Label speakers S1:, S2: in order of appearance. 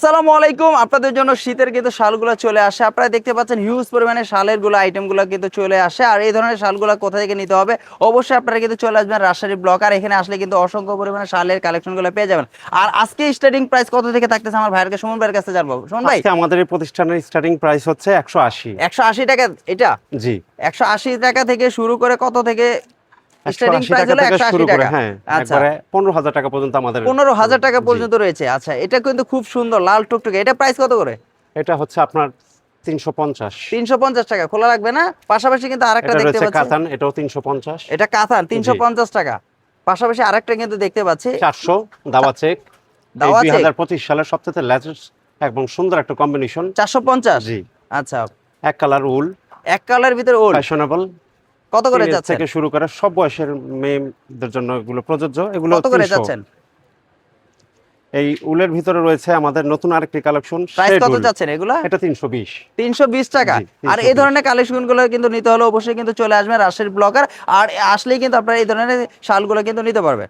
S1: আসসালামু আলাইকুম। আপনাদের জন্য শীতের কিন্তু শালগুলো চলে আসে। আপনারা দেখতে পাচ্ছেন হিউজ পরিমাণে শালেরগুলো আইটেমগুলো কিন্তু চলে আসে। আর এই ধরনের শালগুলো কোথা থেকে নিতে হবে? অবশ্যই আপনারা কিন্তু চলে আসবেন রাজশাহী ব্লক আর এখানে আসলে কিন্তু অসংখ্য পরিমাণে শালের কালেকশনগুলো পেয়ে যাবেন। আর আজকে স্টার্টিং প্রাইস কত থেকে থাকতেছে আমার ভাইয়ের সুমন ভাইয়ের কাছে জানব। সুমন ভাই?
S2: আমাদের এই প্রতিষ্ঠানের স্টার্টিং প্রাইস হচ্ছে একশো আশি।
S1: একশো আশি টাকা এটা?
S2: জি।
S1: একশো আশি টাকা থেকে শুরু করে কত থেকে স্টার্টিং প্রাইস হলো টাকা।
S2: হ্যাঁ একবারে পর্যন্ত আমাদের
S1: পনেরো হাজার টাকা পর্যন্ত রয়েছে আচ্ছা এটা কিন্তু খুব সুন্দর লাল টুকটুকে এটা প্রাইস কত করে?
S2: এটা হচ্ছে আপনার
S1: টাকা খোলা রাখবে না পাশাপাশি কিন্তু আরেকটা দেখতে পাচ্ছি
S2: কাতান এটাও তিনশো পঞ্চাশ।
S1: এটা কাতান তিনশো পঞ্চাশ টাকা পাশাপাশি আরেকটা কিন্তু দেখতে পাচ্ছি।
S2: চারশো দাওয়া চেক।
S1: দাওয়া?
S2: পঁচিশ সালের সবচেয়ে লেটেস্ট এবং সুন্দর একটা কম্বিনেশন
S1: চারশো পঞ্চাশ?
S2: জি।
S1: আচ্ছা।
S2: এক কালার উল
S1: এক কালার ভিতরে ওল
S2: ফ্যাশনেবল
S1: কত করে যাচ্ছে
S2: থেকে শুরু করে সব বয়সের মেয়েদের জন্য এগুলো প্রযোজ্য। এগুলো
S1: কত করে যাচ্ছেন?
S2: এই উলের ভিতরে রয়েছে আমাদের নতুন আরেকটি কালেকশন
S1: প্রাইস কত যাচ্ছেন এগুলো?
S2: এটা তিনশো বিশ।
S1: তিনশো বিশ টাকা। আর এই ধরনের কালেকশনগুলো কিন্তু নিতে হলে অবশ্যই কিন্তু চলে আসবেন রাশের ব্লগার। আর আসলেই কিন্তু আপনারা এই ধরনের শালগুলো কিন্তু নিতে পারবেন।